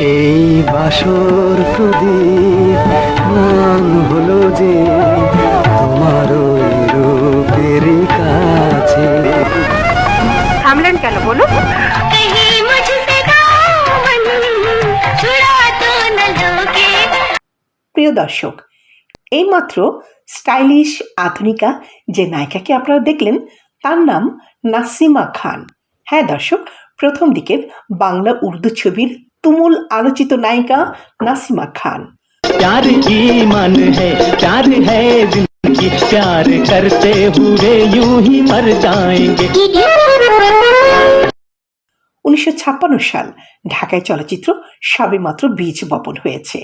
এই বাসর প্রদীপ নাম হলো যে তোমার রূপের কাছে। থামলেন কেন বলো প্রিয় দর্শক এইমাত্র স্টাইলিশ আধুনিকা যে নায়িকাকে আপনারা দেখলেন তার নাম নাসিমা খান। হ্যাঁ দর্শক প্রথম দিকের বাংলা উর্দু ছবির তুমুল আলোচিত নায়িকা নাসিমা খান। উনিশশো ছাপ্পান্ন সাল ঢাকায় চলচ্চিত্র সবেমাত্র বীজ বপন হয়েছে।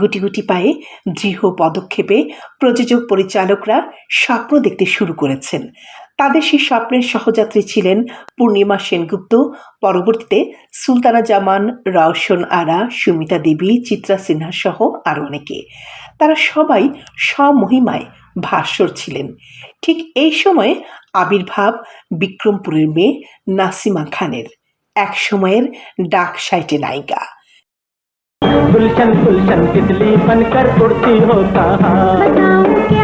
গুটি গুটি পায়ে দৃঢ় পদক্ষেপে প্রযোজক পরিচালকরা স্বপ্ন দেখতে শুরু করেছেন। তাদের সেই স্বপ্নের সহযাত্রী ছিলেন পূর্ণিমা সেনগুপ্ত পরবর্তীতে সুলতানা জামান রওশন আরা সুমিতা দেবী চিত্রা সিনহা সহ আরও অনেকে তারা সবাই স্বমহিমায় ভাস্বর ছিলেন ঠিক এই সময়ে আবির্ভাব বিক্রমপুরের মেয়ে নাসিমা খানের এক সময়ের ডাক সাইটে নায়িকা गुलशन गुलशन तितली बनकर उड़ती हो कहा बताओ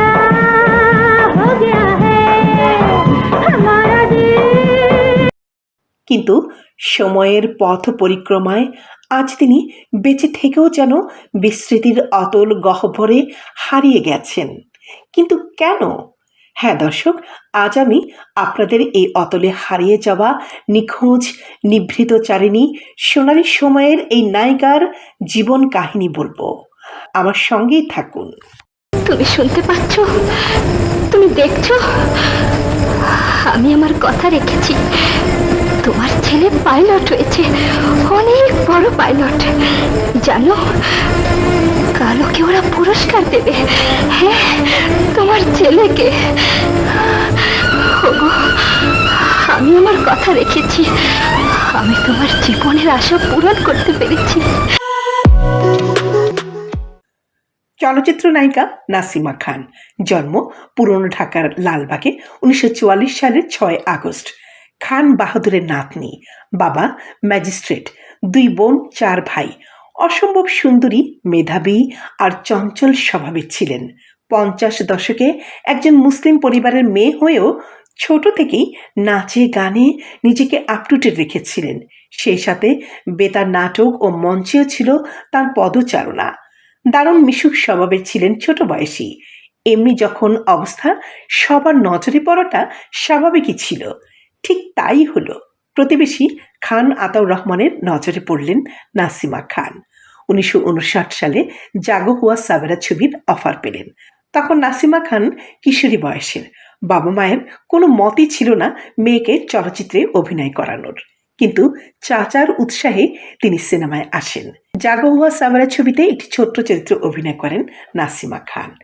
কিন্তু সময়ের পথ পরিক্রমায় আজ তিনি বেঁচে থেকেও যেন বিস্মৃতির অতল গহ্বরে হারিয়ে গেছেন। কিন্তু কেন? হ্যাঁ দর্শক, আজ আমি আপনাদের এই অতলে হারিয়ে যাওয়া নিখোঁজ, নিভৃত চারিণী, সোনালী সময়ের এই নায়িকার জীবন কাহিনী বলব। আমার সঙ্গেই থাকুন। তুমি শুনতে পাচ্ছ? তুমি দেখছ? আমি আমার কথা রেখেছি। তোমার ছেলে পাইলট হয়েছে। অনেক বড় পাইলট। জানো কাল ওকে ওরা পুরস্কার দেবে। হ্যাঁ তোমার ছেলেকে। আমি আমার কথা রেখেছি। আমি তোমার জীবনের আশা পূরণ করতে পেরেছি। চলচ্চিত্র নায়িকা নাসিমা খান। জন্ম পুরনো ঢাকার লালবাগে, উনিশশো চুয়াল্লিশ সালের ছয় আগস্ট। খান বাহাদুরের নাতনি, বাবা ম্যাজিস্ট্রেট, দুই বোন, চার ভাই। অসম্ভব সুন্দরী, মেধাবী আর চঞ্চল স্বভাবের ছিলেন। পঞ্চাশ দশকে একজন মুসলিম পরিবারের মেয়ে হয়েও ছোট থেকেই নাচে, গানে নিজেকে আপটুটে রেখেছিলেন। সেই সাথে বেতার নাটক ও মঞ্চেও ছিল তার পদচারণা। দারুণ মিশুক স্বভাবের ছিলেন ছোট বয়সী। এমনি যখন অবস্থা, সবার নজরে পড়াটা স্বাভাবিকই ছিল। ঠিক তাই হলো। প্রতিবেশী খান আতাউর রহমানের নজরে পড়লেন নাসিমা খান। উনিশশো উনষাট সালে জাগো হুয়া সাবেরা ছবির অফার পেলেন। তখন নাসিমা খান কিশোরী বয়সের। বাবা মায়ের কোনো মতই ছিল না মেয়েকে চলচ্চিত্রে অভিনয় করানোর। কিন্তু চাচার উৎসাহে তিনি সিনেমায় আসেন। জাগো হুয়া সামারা ছবিতে একটি ছোট্ট চরিত্রে অভিনয় করেন নাসিমা খান।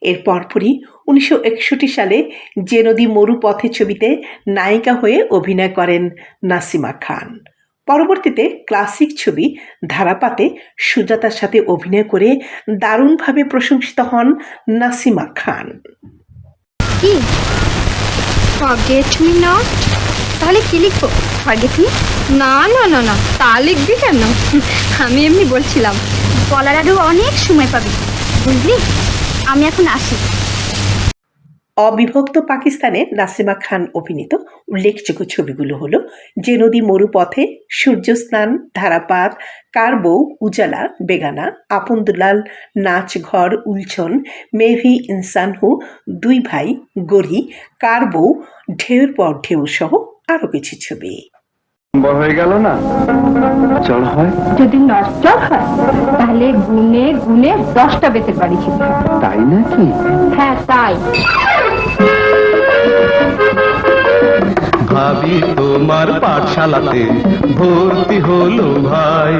এর পরপরই উনিশশো একষট্টি সালে যে নদী মরু পথে ছবিতে নায়িকা হয়ে অভিনয় করেন নাসিমা খান। পরবর্তীতে ক্লাসিক ছবি ধারাপাতে সুজাতার সাথে অভিনয় করে দারুণভাবে প্রশংসিত হন নাসিমা খান। কি? মি তাহলে কি লিখব? না না না না, তা লিখবি কেন? আমি এমনি বলছিলাম, বলার আরও অনেক সময় পাবি, বুঝলি? আমি এখন আসি। অবিভক্ত পাকিস্তানে নাসিমা খান অভিনীত উল্লেখযোগ্য ছবিগুলো হল যে নদী মরুপথে, সূর্যস্নান, ধারাপাত কার বউ উজালা, বেগানা আপন দুলাল নাচ ঘর উলছন, মেভি ইনসান হু দুই ভাই, গড়ি কার বউ ঢেউর পর ঢেউ সহ আরও কিছু ছবি। হয়ে গেল না? চল হয়। যদি নষ্ট হয় তাহলে গুনে গুনে দশটা বেতের বাড়ি খেতে। তাই নাকি? হ্যাঁ তাই। ভাবি তোমার পাঠশালাতে ভর্তি হলো ভাই।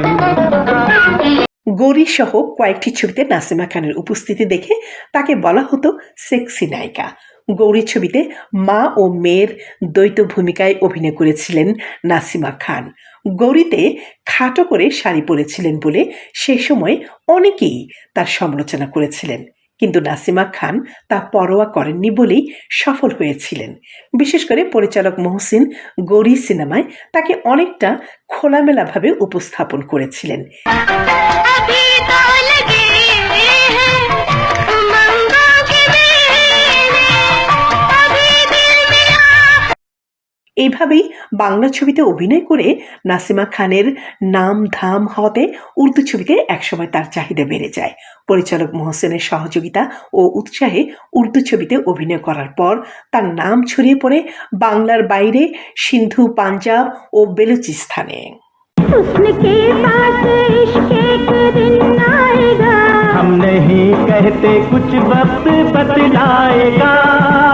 গৌরী সহ কয়েকটি ছবিতে নাসিমা খানের উপস্থিতি দেখে তাকে বলা হতো সেক্সি নায়িকা। গৌরী ছবিতে মা ও মেয়ের দ্বৈত ভূমিকায় অভিনয় করেছিলেন নাসিমা খান। গৌরীতে খাটো করে শাড়ি পরেছিলেন বলে সে সময় অনেকেই তার সমালোচনা করেছিলেন। কিন্তু নাসিমা খান তা পরোয়া করেননি বলেই সফল হয়েছিলেন। বিশেষ করে পরিচালক মহসিন গৌরী সিনেমায় তাকে অনেকটা খোলামেলাভাবে উপস্থাপন করেছিলেন। এইভাবেই বাংলা ছবিতে অভিনয় করে নাসিমা খানের নাম ধাম হওয়াতে উর্দু ছবিতে একসময় তার চাহিদা বেড়ে যায় পরিচালক মোহসেনের সহযোগিতা ও উৎসাহে উর্দু ছবিতে অভিনয় করার পর তার নাম ছড়িয়ে পড়ে বাংলার বাইরে সিন্ধু পাঞ্জাব ও বেলুচিস্তানে हुस्न के साथ इश्क एक दिन आएगा हम नहीं कहते कुछ वक्त बतलाएगा वक्त की कोई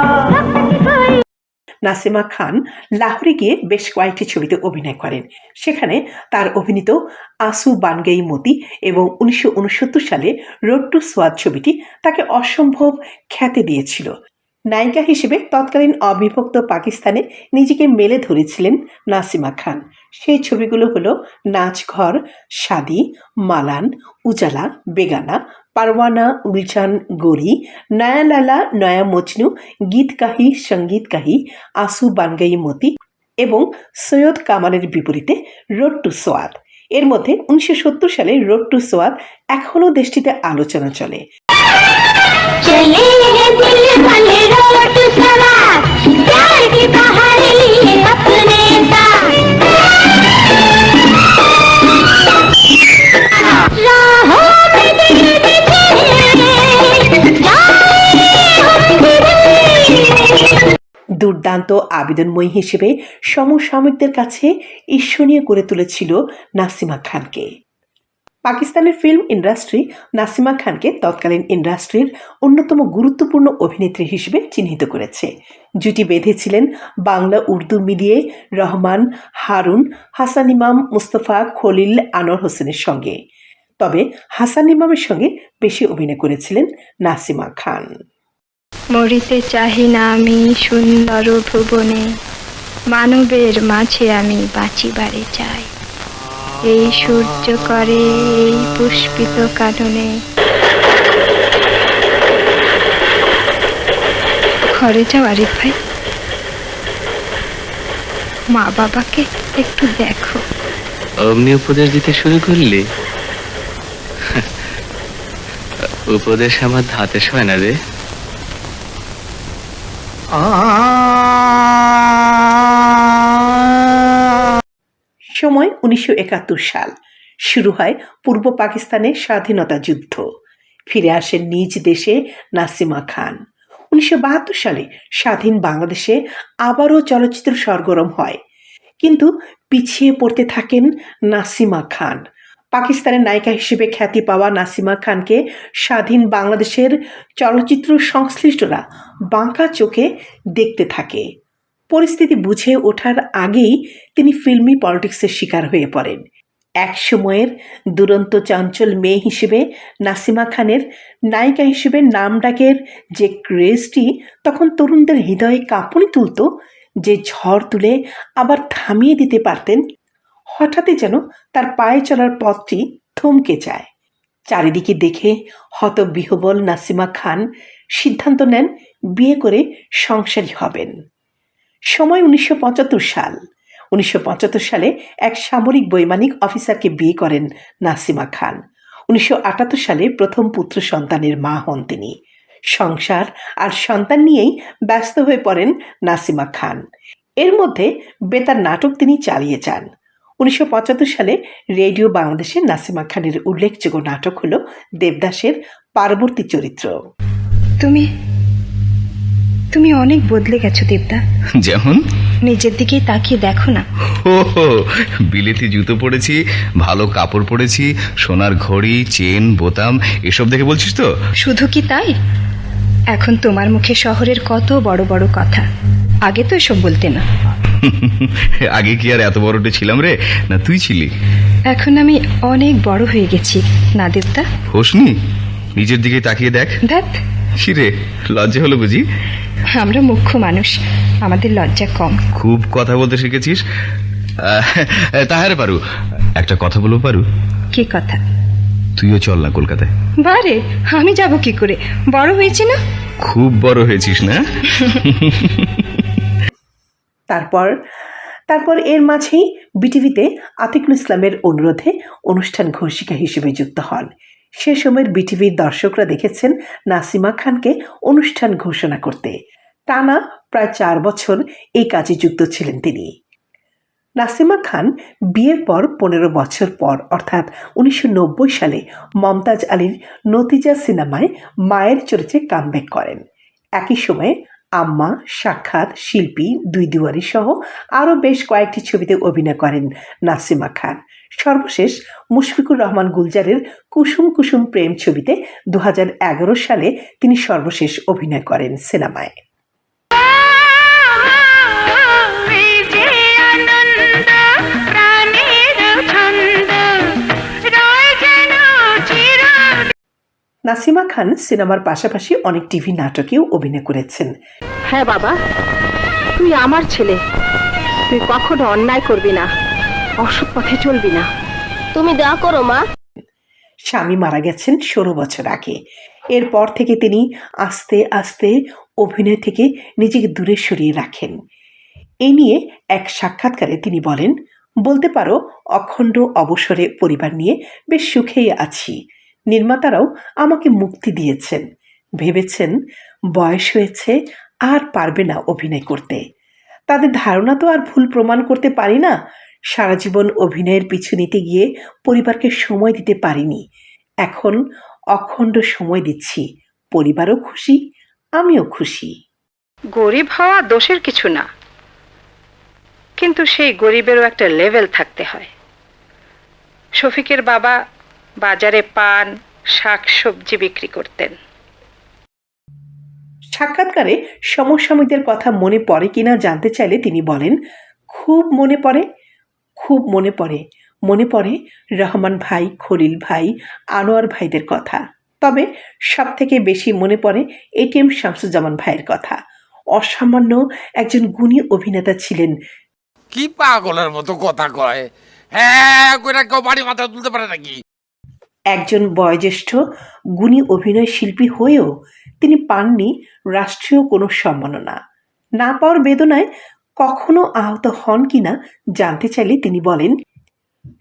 নাসিমা খান লাহোরে গিয়ে বেশ কয়েকটি ছবিতে অভিনয় করেন। সেখানে তার অভিনীত আসু বানগেই মতি এবং উনিশশো উনসত্তর সালে রোড টু সোয়াদ ছবিটি তাকে অসম্ভব খ্যাতি দিয়েছিল। নায়িকা হিসেবে তৎকালীন অবিভক্ত পাকিস্তানে নিজেকে মেলে ধরেছিলেন নাসিমা খান। সেই ছবিগুলো হলো নাচঘর, শাদি, মালান, উজালা, বেগানা পারওয়ানা উলচান গোরি নয়া লালা নয়া মজনু, গীত কাহি, সংগীত কাহি, আসু বানগাই মতি এবং সৈয়দ কামালের বিপরীতে রোড টু সোয়াদ। এর মধ্যে উনিশশো সত্তর সালে রোড টু সোয়াদ এখনও দেশটিতে আলোচনা চলে দুর্দান্ত আবেদনময়ী হিসেবে সমসাময়িকদের কাছে ঈর্ষণীয় করে তুলেছিল নাসিমা খানকে। পাকিস্তানের ফিল্ম ইন্ডাস্ট্রি নাসিমা খানকে তৎকালীন ইন্ডাস্ট্রির অন্যতম গুরুত্বপূর্ণ অভিনেত্রী হিসেবে চিহ্নিত করেছে। জুটি বেঁধেছিলেন বাংলা, উর্দু মিলিয়ে রহমান, হারুন, হাসান ইমাম, মুস্তফা, খলিল, আনোয়ার হোসেনের সঙ্গে। তবে হাসান ইমামের সঙ্গে বেশি অভিনয় করেছিলেন নাসিমা খান। মরিতে চাহি না আমি সুন্দর ভুবনে। মানবের মাঝে আমি বাঁচিবারে চাই। এই সূর্য করে এই পুষ্পিত কাননে। ঘরে যাও আরিফ ভাই। মা বাবাকে একটু দেখো। অগ্নি উপদেশ দিতে শুরু করলি? উপদেশ আমার ধাতে হয় না রে। সময় উনিশশো একাত্তর সাল। শুরু হয় পূর্ব পাকিস্তানের স্বাধীনতা যুদ্ধ। ফিরে আসেন নিজ দেশে নাসিমা খান। উনিশশো বাহাত্তর সালে স্বাধীন বাংলাদেশে আবারও চলচ্চিত্র সরগরম হয়। কিন্তু পিছিয়ে পড়তে থাকেন নাসিমা খান। পাকিস্তানের নায়িকা হিসেবে খ্যাতি পাওয়া নাসিমা খানকে স্বাধীন বাংলাদেশের চলচ্চিত্র সংশ্লিষ্টরা বাঁকা চোখে দেখতে থাকে। পরিস্থিতি বুঝে ওঠার আগেই তিনি ফিল্মি পলিটিক্সের শিকার হয়ে পড়েন। এক সময়ের দুরন্ত চঞ্চল মেয়ে হিসেবে নাসিমা খানের নায়িকা হিসেবে নাম ডাকের যে ক্রেজটি, তখন তরুণদের হৃদয়ে কাঁপুনি তুলত, যে ঝড় তুলে আবার থামিয়ে দিতে পারতেন হঠাৎই যেন তার পায়ে চলার পথটি থমকে যায়। চারিদিকে দেখে হতবিহবল নাসিমা খান সিদ্ধান্ত নেন বিয়ে করে সংসারী হবেন। সময় উনিশশো পঁচাত্তর সাল। উনিশশো পঁচাত্তর সালে এক সামরিক বৈমানিক অফিসারকে বিয়ে করেন নাসিমা খান। উনিশশো আটাত্তর সালে প্রথম পুত্র সন্তানের মা হন তিনি। সংসার আর সন্তান নিয়েই ব্যস্ত হয়ে পড়েন নাসিমা খান। এর মধ্যে বেতার নাটক তিনি চালিয়ে যান। উনিশশো পঁচাত্তর সালে রেডিও বাংলাদেশের নাসিমা খানের উল্লেখযোগ্য নাটক হল দেবদাসের পার্বতী চরিত্র। তুমি তুমি অনেক বদলে গেছো দেবদা। যেমন? নিজের দিকেই তাকিয়ে দেখো না। ও হো, বিলেতি জুতো পরেছি ভালো কাপড় পরেছি সোনার ঘড়ি চেন বোতাম এসব দেখে বলছিস তো? শুধু কি তাই? এখন তোমার মুখে শহরের কত বড় বড় কথা। আগে তো এসব বলতে না। আগে কি আর এত বড়টে ছিলাম রে? না তুই ছিলি। এখন আমি অনেক বড় হয়ে গেছি। না দেবদা হোসনি নিজের দিকে তাকিয়ে দেখ। ধ্যাত রে লজ্জা হলো বুঝি? আমরা মুখ্য মানুষ। আমাদের লজ্জা কম। খুব কথা বলতে শিখেছিস। তাহারে পারু। একটা কথা বলব পারু? কি কথা? তুইও চল না কলকাতায়। বারে আমি যাব কি করে? বড় হয়েছি না? খুব বড় হয়েছিস না? তারপর তারপর এর মাঝেই বিটিভিতে আতিকুল ইসলামের অনুরোধে অনুষ্ঠান ঘোষিকা হিসেবে যুক্ত হন। সে সময়ের বিটিভির দর্শকরা দেখেছেন নাসিমা খানকে অনুষ্ঠান ঘোষণা করতে। টানা প্রায় চার বছর এই কাজে যুক্ত ছিলেন তিনি। নাসিমা খান বিয়ের পর পনেরো বছর পর, অর্থাৎ উনিশশো নব্বই সালে মমতাজ আলীর নতিজা সিনেমায় মায়ের চরিত্রে কামব্যাক করেন। একই সময়ে আম্মা, সাক্ষাৎ, শিল্পী, দুই দুয়ারি সহ আরও বেশ কয়েকটি ছবিতে অভিনয় করেন নাসিমা খান। সর্বশেষ মুশফিকুর রহমান গুলজারের কুসুম কুসুম প্রেম ছবিতে দু হাজার এগারো সালে তিনি সর্বশেষ অভিনয় করেন সিনেমায়। নাসিমা খান সিনেমার পাশাপাশি অনেক টিভি নাটকেও অভিনয় করেছেন। হ্যাঁ বাবা তুই আমার ছেলে। তুই কখনো অন্যায় করবি না অসৎ পথে চলবি না। তুমি দা করো মা। স্বামী মারা গেছেন ষোলো বছর আগে। এরপর থেকে তিনি আস্তে আস্তে অভিনয় থেকে নিজেকে দূরে সরিয়ে রাখেন। এ নিয়ে এক সাক্ষাৎকারে তিনি বলেন বলতে পারো অখণ্ড অবসরে পরিবার নিয়ে বেশ সুখেই আছি। নির্মাতারাও আমাকে মুক্তি দিয়েছেন। ভেবেছেন বয়স হয়েছে আর পারবে না অভিনয় করতে। তাদের ধারণা তো আর ভুল প্রমাণ করতে পারি না। সারা জীবন অভিনয়ের পিছু নিতে গিয়ে পরিবারকে সময় দিতে পারিনি। এখন অখণ্ড সময় দিচ্ছি। পরিবারও খুশি, আমিও খুশি। গরিব হওয়া দোষের কিছু না। কিন্তু সেই গরিবেরও একটা লেভেল থাকতে হয়। শফিকের বাবা বাজারে পান শাক সবজি বিক্রি করতেন। সাক্ষাৎকারে সমসাময়িকদের কথা মনে পড়ে কিনা জানতে চাইলে তিনি বলেন খুব মনে পড়ে খুব মনে পড়ে। মনে পড়ে রহমান ভাই খলিল ভাই আনোয়ার ভাইদের কথা। তবে সব থেকে বেশি মনে পড়ে এটিএম শামসুজ্জামান ভাইয়ের কথা। অসামান্য একজন গুণী অভিনেতা ছিলেন। কি পাগলের মতো কথা কয়? হ্যাঁ কইরা কেউ বাড়ি মাথা তুলতে পারে নাকি? একজন বয়োজ্যেষ্ঠ গুণী অভিনয় শিল্পী হয়েও তিনি পাননি রাষ্ট্রীয় কোনো সম্মাননা। না পাওয়ার বেদনায় কখনো আহত হন কিনা জানতে চাইলে তিনি বলেন,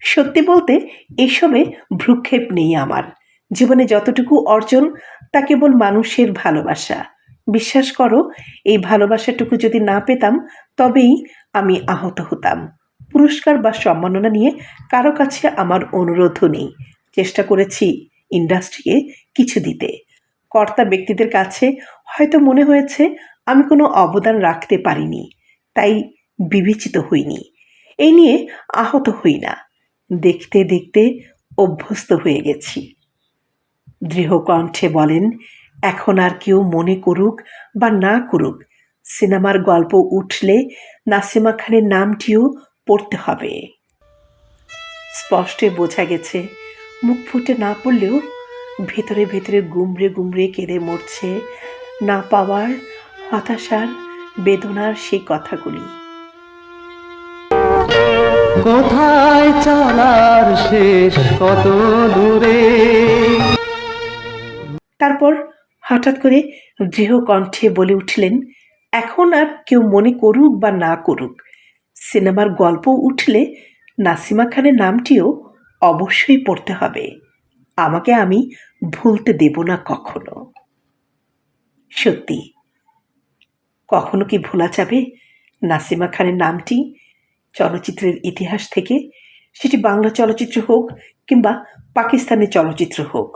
সত্যি বলতে এসবে ভ্রুক্ষেপ নেই আমার। জীবনে যতটুকু অর্জন, তা কেবল মানুষের ভালোবাসা। বিশ্বাস করো, এই ভালোবাসাটুকু যদি না পেতাম, তবেই আমি আহত হতাম। পুরস্কার বা সম্মাননা নিয়ে কারও কাছে আমার অনুরোধও নেই। চেষ্টা করেছি ইন্ডাস্ট্রিকে কিছু দিতে। কর্তা ব্যক্তিদের কাছে হয়তো মনে হয়েছে, আমি কোনো অবদান রাখতে পারিনি, তাই বিবেচিত হইনি। এই নিয়ে আহত হই না। দেখতে দেখতে অভ্যস্ত হয়ে গেছি। দৃঢ় কণ্ঠে বলেন, এখন আর কেউ মনে করুক বা না করুক, সিনেমার গল্প উঠলে নাসিমা খানের নামটিও পড়তে হবে। স্পষ্টে বোঝা গেছে মুখ ফুটে না পড়লেও ভেতরে ভেতরে গুমড়ে গুমড়ে কেঁদে মরছে না পাওয়ার হতাশার বেদনার সেই কথাগুলি। কোথায় চলার শেষ? কত দূরে? তারপর হঠাৎ করে দৃঢ় কণ্ঠে বলে উঠলেন এখন আর কেউ মনে করুক বা না করুক সিনেমার গল্প উঠলে নাসিমা খানের নামটিও অবশ্যই পড়তে হবে। আমাকে আমি ভুলতে দেব না কখনো। সত্যি কখনো কি ভোলা যাবে? নাসিমা খানের নামটি চলচ্চিত্রের ইতিহাস থেকে সেটি বাংলা চলচ্চিত্র হোক কিংবা পাকিস্তানি চলচ্চিত্র হোক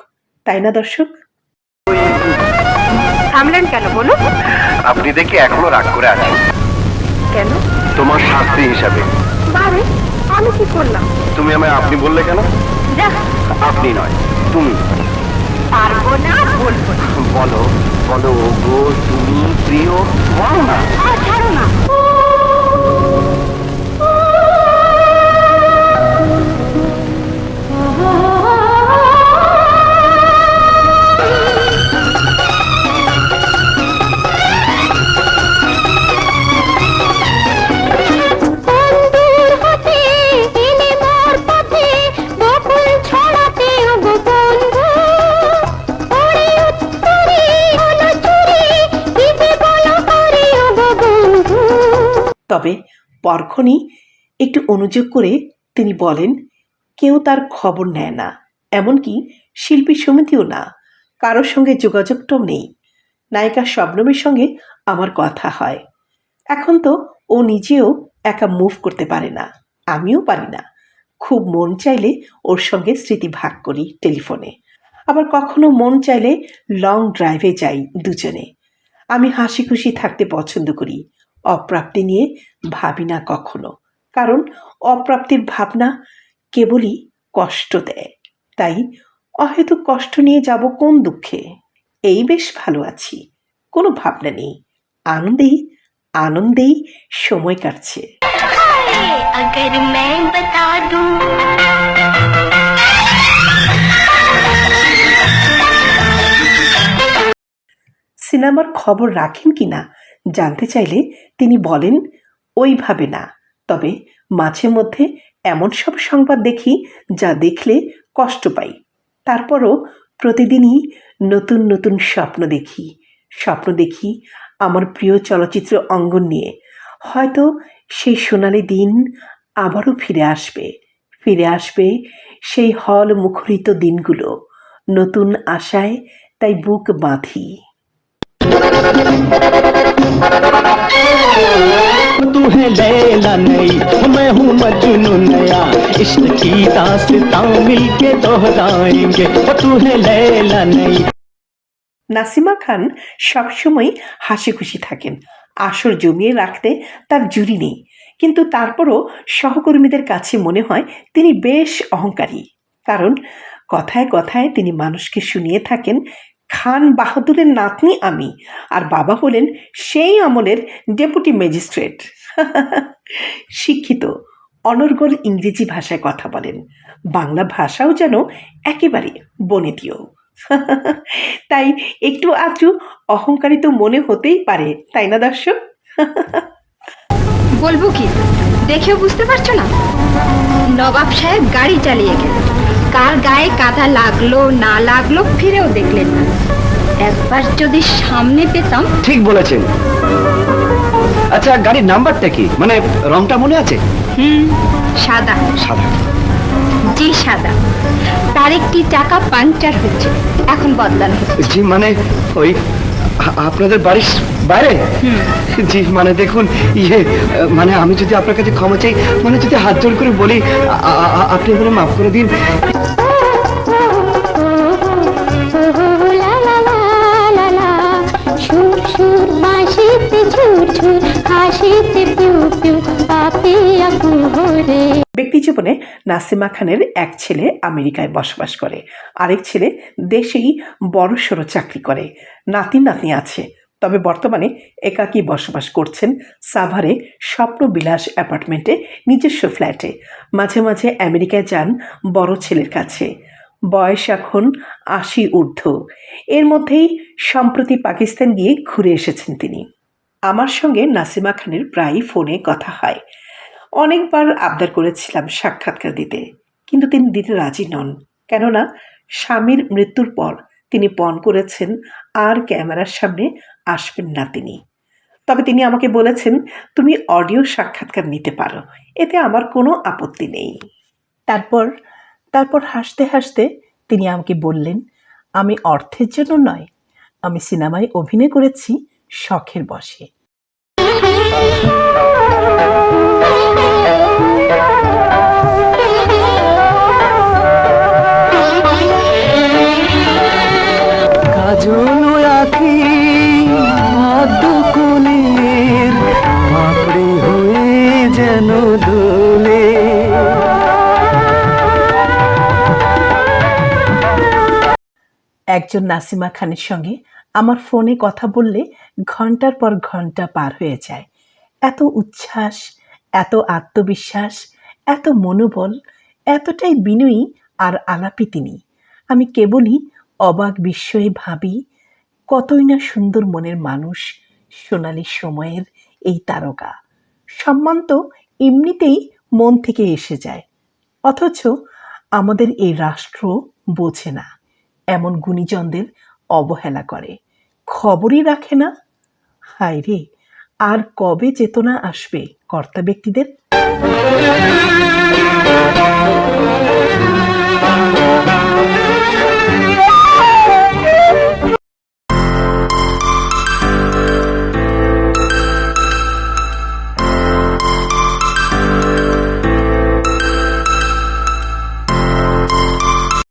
তাই না দর্শক? থামলেন কেন বলুন? আপনি দেখি এখনও রাগ করে আছেন। কেন? তোমার শাস্তি হিসাবে। আমি কি করলাম? তুমি আমায় আপনি বললে কেন? আপনি নয় তুমি। পারব না বলব বলো বলো গো তুমি প্রিয় বলো না। ছাড়ো না। পরক্ষণই একটু অনুযোগ করে তিনি বলেন, কেউ তার খবর নেয় না। এমনকি শিল্পী সমিতিও না। কারোর সঙ্গে যোগাযোগটাও নেই। নায়িকা শবনমের সঙ্গে আমার কথা হয়। এখন তো ও নিজেও একা মুভ করতে পারে না। আমিও পারি না। খুব মন চাইলে ওর সঙ্গে স্মৃতি ভাগ করি টেলিফোনে। আবার কখনো মন চাইলে লং ড্রাইভে যাই দুজনে। আমি হাসি খুশি থাকতে পছন্দ করি। অপ্রাপ্তি নিয়ে ভাবি না কখনো কারণ অপ্রাপ্তির ভাবনা কেবলই কষ্ট দেয় তাই অহেতু কষ্ট নিয়ে যাব কোন দুঃখে এই বেশ ভালো আছি কোনো ভাবনা নেই আনন্দেই আনন্দেই সময় কাটছে अगर मैं बता दूं সিনেমার খবর রাখেন কি না জানতে চাইলে তিনি বলেন, ওইভাবে না। তবে মাঝে মধ্যে এমন সব সংবাদ দেখি যা দেখলে কষ্ট পাই। তারপরও প্রতিদিনই নতুন নতুন স্বপ্ন দেখি। স্বপ্ন দেখি আমার প্রিয় চলচ্চিত্র অঙ্গন নিয়ে। হয়তো সেই সোনালি দিন আবারও ফিরে আসবে। ফিরে আসবে সেই হল মুখরিত দিনগুলো। নতুন আশায় তাই বুক বাঁধি। तू है लैला नई मैं हूँ मजनू नया इश्क की दास्तां मिलके दोहराएंगे ओ तू है लैला नई নাসিমা খান সবসময় হাসি খুশি থাকেন আসর জমিয়ে রাখতে তার জুরি নেই কিন্তু তারপরও সহকর্মীদের কাছে মনে হয় তিনি বেশ অহংকারী কারণ কথায় কথায় তিনি মানুষকে শুনিয়ে থাকেন খান বাহাদুরের নাতনি আমি। আর বাবা হলেন সেই আমলের ডেপুটি ম্যাজিস্ট্রেট। শিক্ষিত, অনর্গল ইংরেজি ভাষায় কথা বলেন। বাংলা ভাষাও যেন একেবারে বনেতীয় তাই একটু আধটু অহংকারী তো মনে হতেই পারে, তাই না দর্শক? বলব কি, দেখেও বুঝতে পারছ না? নবাব সাহেব গাড়ি চালিয়ে গেলেন। কার গায়ে কাদা লাগল না লাগল ফিরেও দেখলেন না। একবার যদি সামনে পেতাম ঠিক বলেছেন। আচ্ছা গাড়ির নাম্বারটা কি? মানে রংটা মনে আছে? হুম সাদা। সাদা। জি সাদা। তার একটি চাকা পাংচার হচ্ছে এখন বদলানো হচ্ছে জি মানে ওই আপনাদের বাড়ির বাইরে জি মানে দেখুন ইয়ে মানে আমি যদি আপনার কাছে ক্ষমা চাই মানে যদি হাত জোর করে বলি আপনি এবারে মাফ করে দিন হাসিতে পিউ পিউ পাপি আকুহরে ব্যক্তিজীবনে নাসিমা খানের এক ছেলে আমেরিকায় বসবাস করে। আরেক ছেলে দেশেই বড় সড়ো চাকরি করে। নাতি নাতনি আছে। তবে বর্তমানে একাকী বসবাস করছেন সাভারে স্বপ্নবিলাস অ্যাপার্টমেন্টে নিজস্ব ফ্ল্যাটে। মাঝে মাঝে আমেরিকায় যান বড় ছেলের কাছে। বয়স এখন আশি ঊর্ধ্ব। এর মধ্যেই সম্প্রতি পাকিস্তান গিয়ে ঘুরে এসেছেন তিনি। আমার সঙ্গে নাসিমা খানের প্রায়ই ফোনে কথা হয়। অনেকবার আবদার করেছিলাম সাক্ষাৎকার দিতে, কিন্তু তিনি দিতে রাজি নন। কেননা, স্বামীর মৃত্যুর পর তিনি পণ করেছেন, আর ক্যামেরার সামনে আসবেন না তিনি। তবে তিনি আমাকে বলেছেন, তুমি অডিও সাক্ষাৎকার নিতে পারো, এতে আমার কোনো আপত্তি নেই। তারপর তারপর হাসতে হাসতে তিনি আমাকে বললেন, আমি অর্থের জন্য নয়, আমি সিনেমায় অভিনয় করেছি শখের বসে একজন নাসিমা খানের সঙ্গে আমার ফোনে কথা বললে ঘণ্টার পর ঘণ্টা পার হয়ে যায়। এত উচ্ছ্বাস, এত আত্মবিশ্বাস, এত মনোবল, এতটাই বিনয়ী আর আলাপি তিনি। আমি কেবলই অবাক বিস্ময়ে ভাবি, কতই না সুন্দর মনের মানুষ সোনালি সময়ের এই তারকা। সম্মান তো এমনিতেই মন থেকে এসে যায়, অথচ আমাদের এই রাষ্ট্র বোঝে না। এমন গুণীজনদের অবহেলা করে। খবরই রাখে না। হায় রে, আর কবে চেতনা আসবে কর্তা ব্যক্তিদের?